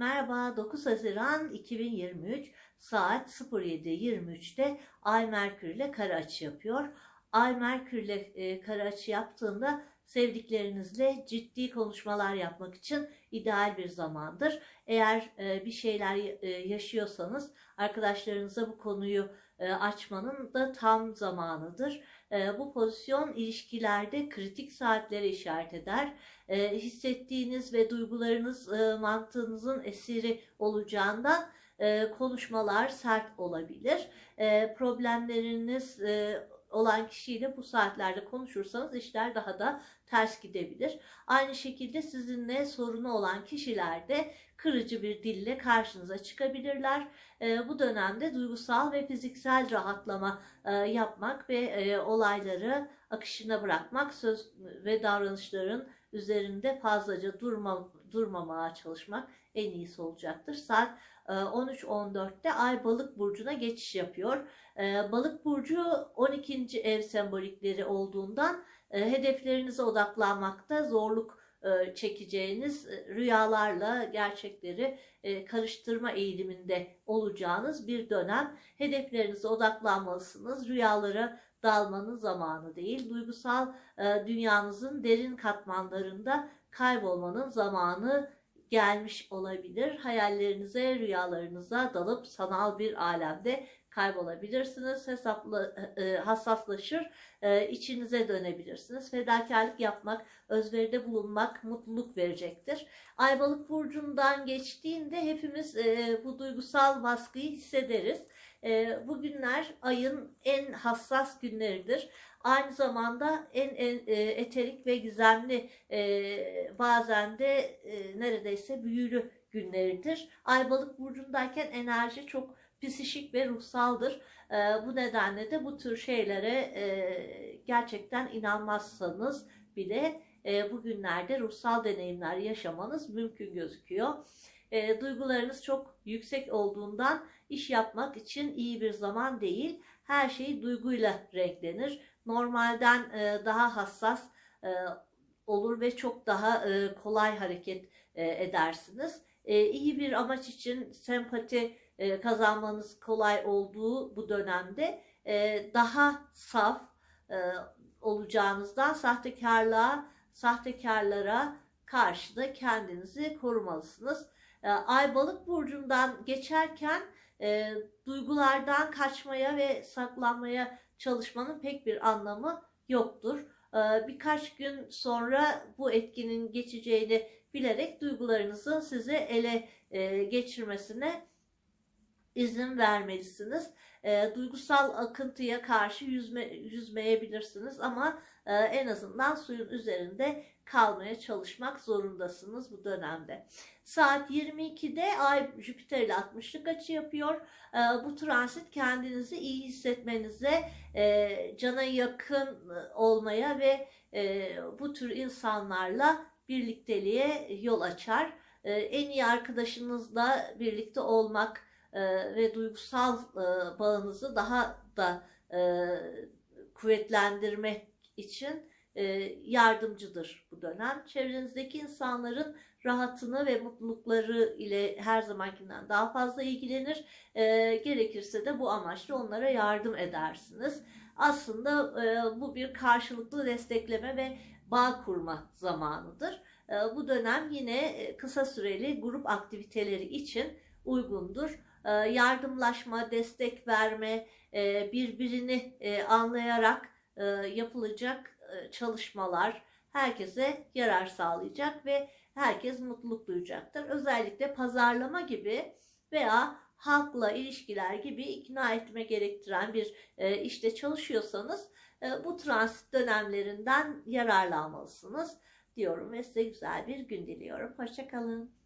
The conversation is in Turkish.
Merhaba 9 Haziran 2023 saat 07.23'te Ay Merkür ile kare açı yapıyor. Ay Merkür ile e, kare açı yaptığında sevdiklerinizle ciddi konuşmalar yapmak için ideal bir zamandır. Eğer e, bir şeyler e, yaşıyorsanız arkadaşlarınıza bu konuyu e, açmanın da tam zamanıdır. E, bu pozisyon ilişkilerde kritik saatlere işaret eder. E, hissettiğiniz ve duygularınız e, mantığınızın esiri olacağından e, konuşmalar sert olabilir. E, problemleriniz e, olan kişiyle bu saatlerde konuşursanız işler daha da ters gidebilir. Aynı şekilde sizinle sorunu olan kişiler de kırıcı bir dille karşınıza çıkabilirler. E, bu dönemde duygusal ve fiziksel rahatlama e, yapmak ve e, olayları akışına bırakmak söz ve davranışların üzerinde fazlaca durma, durmamaya çalışmak en iyisi olacaktır. Saat 13.14'te Ay Balık burcuna geçiş yapıyor. Balık burcu 12. ev sembolikleri olduğundan hedeflerinize odaklanmakta zorluk çekeceğiniz rüyalarla gerçekleri karıştırma eğiliminde olacağınız bir dönem. Hedeflerinize odaklanmalısınız. Rüyalara dalmanın zamanı değil. Duygusal dünyanızın derin katmanlarında kaybolmanın zamanı gelmiş olabilir. Hayallerinize, rüyalarınıza dalıp sanal bir alemde kaybolabilirsiniz. Hesapla, e, hassaslaşır, e, içinize dönebilirsiniz. Fedakarlık yapmak, özveride bulunmak mutluluk verecektir. Aybalık burcundan geçtiğinde hepimiz e, bu duygusal baskıyı hissederiz. E, bu günler ayın en hassas günleridir. Aynı zamanda en, en e, eterik ve gizemli e, bazen de e, neredeyse büyülü günleridir. Ay balık burcundayken enerji çok psişik ve ruhsaldır. E, bu nedenle de bu tür şeylere e, gerçekten inanmazsanız bile e, bugünlerde ruhsal deneyimler yaşamanız mümkün gözüküyor. E, duygularınız çok yüksek olduğundan iş yapmak için iyi bir zaman değil. Her şey duyguyla renklenir. Normalden e, daha hassas e, olur ve çok daha e, kolay hareket e, edersiniz. E, iyi bir amaç için sempati e, kazanmanız kolay olduğu bu dönemde e, daha saf e, olacağınızdan sahtekarlığa, sahtekarlara karşı da kendinizi korumalısınız. E, Ay balık burcundan geçerken e, duygulardan kaçmaya ve saklanmaya çalışmanın pek bir anlamı yoktur. E, birkaç gün sonra bu etkinin geçeceğini bilerek duygularınızın size ele e, geçirmesine izin vermelisiniz. E, duygusal akıntıya karşı yüzme, yüzmeyebilirsiniz ama e, en azından suyun üzerinde kalmaya çalışmak zorundasınız bu dönemde. Saat 22'de Ay Jüpiter ile 60'lık açı yapıyor. E, bu transit kendinizi iyi hissetmenize, e, cana yakın olmaya ve e, bu tür insanlarla birlikteliğe yol açar. E, en iyi arkadaşınızla birlikte olmak, e, ve duygusal e, bağınızı daha da e, kuvvetlendirmek için yardımcıdır bu dönem. Çevrenizdeki insanların rahatını ve mutlulukları ile her zamankinden daha fazla ilgilenir. Gerekirse de bu amaçla onlara yardım edersiniz. Aslında bu bir karşılıklı destekleme ve bağ kurma zamanıdır. Bu dönem yine kısa süreli grup aktiviteleri için uygundur. E, yardımlaşma, destek verme, e, birbirini e, anlayarak yapılacak çalışmalar herkese yarar sağlayacak ve herkes mutluluk duyacaktır. Özellikle pazarlama gibi veya halkla ilişkiler gibi ikna etme gerektiren bir işte çalışıyorsanız bu transit dönemlerinden yararlanmalısınız diyorum ve size güzel bir gün diliyorum. Hoşçakalın.